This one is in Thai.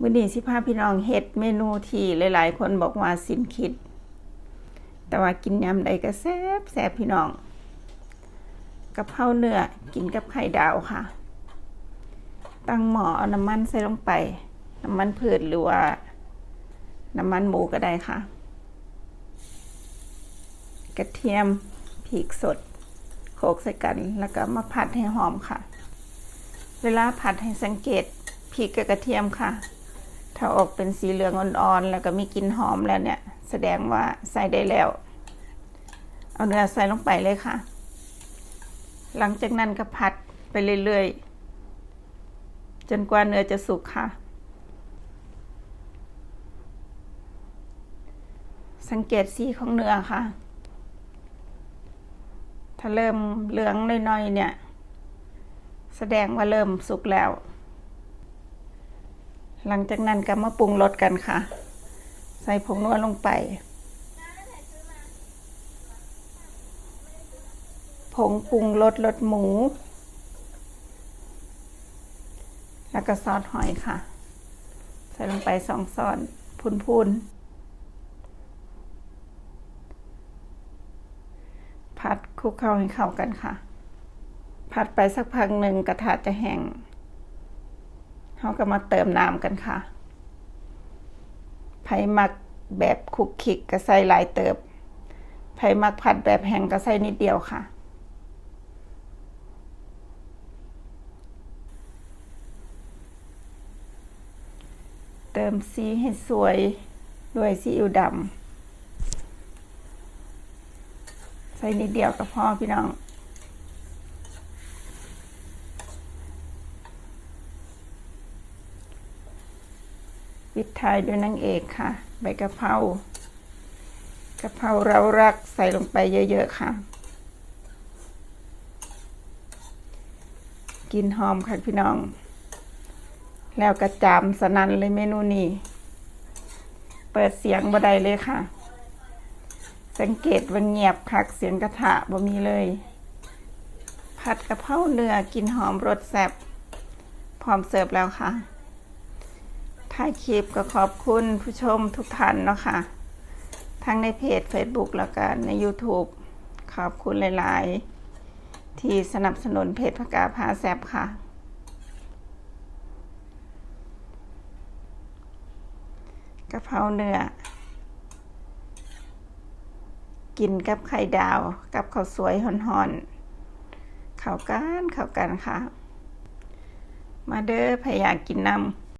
มื้อนี้สิพาพี่น้องเฮ็ดเมนูที่หลาย ๆ คนบอกว่าสินคิด แต่ว่ากินยำใดก็แซ่บแซ่บพี่น้องกะเพราเนื้อกินกับไข่ดาวค่ะ ตั้งหม้อเอาน้ำมันใส่ลงไป น้ำมันพืชหรือว่า น้ำมันหมูก็ได้ค่ะ กระเทียมพริกสด โขลกใส่กันแล้วก็มาผัดให้หอมค่ะ เวลาผัดให้สังเกตพริกกับกระเทียมค่ะ ถ้าออกเป็นสีเหลืองอ่อนๆแล้วก็มีกลิ่นหอมแล้วเนี่ย แสดงว่าใส่ได้แล้ว เอาเนื้อใส่ลงไปเลยค่ะ หลังจากนั้นก็ผัดไปเรื่อยๆ จนกว่าเนื้อจะสุกค่ะ สังเกตสีของเนื้อค่ะ ถ้าเริ่มเหลืองน้อยๆเนี่ย แสดงว่าเริ่มสุกแล้ว หลังจากนั้นก็มาปรุงรสกันค่ะ ใส่ผงนัวลงไป ผงปรุงรสรสหมู แล้วก็ซอสหอยค่ะ ใส่ลงไปสองช้อนพูนๆผัดคลุกเข้าให้เข้ากันค่ะ ผัดไปสักพักหนึ่งกระทะจะแห้ง เขาก็มาเติมน้ำกันค่ะไผ่มักแบบคุกคิกก็ใส่หลายเติบไผ่มักผัดแบบแห้งก็ใส่นิดเดียวค่ะ เติมสีให้สวยด้วยซีอิ๊วดำใส่นิดเดียวก็พอพี่น้อง ปิดท้ายด้วยนางเอกค่ะ ใบกะเพรากะเพราเรารักใส่ลงไปเยอะๆค่ะ กินหอมค่ะพี่น้อง แล้วกระจามสนันเลยเมนูนี้ เปิดเสียงบ่ได้เลยค่ะ สังเกตว่าเงียบคักเสียงกระทะบ่มีเลย ผัดกะเพราเนื้อกินหอมรสแซ่บพร้อมเสิร์ฟแล้วค่ะ ถ่ายคลิปก็ขอบคุณผู้ชมทุกท่านเนาะค่ะ ทั้งในเพจ Facebook แล้วก็ใน YouTube ขอบคุณหลาย ๆ ที่สนับสนุนเพจพกาพาแซบค่ะกะเพราเนื้อกินกับไข่ดาวกับข้าวสวยห่อนๆข้าวกันข้าวกันค่ะ มาเด้อพยายามกินน้ำ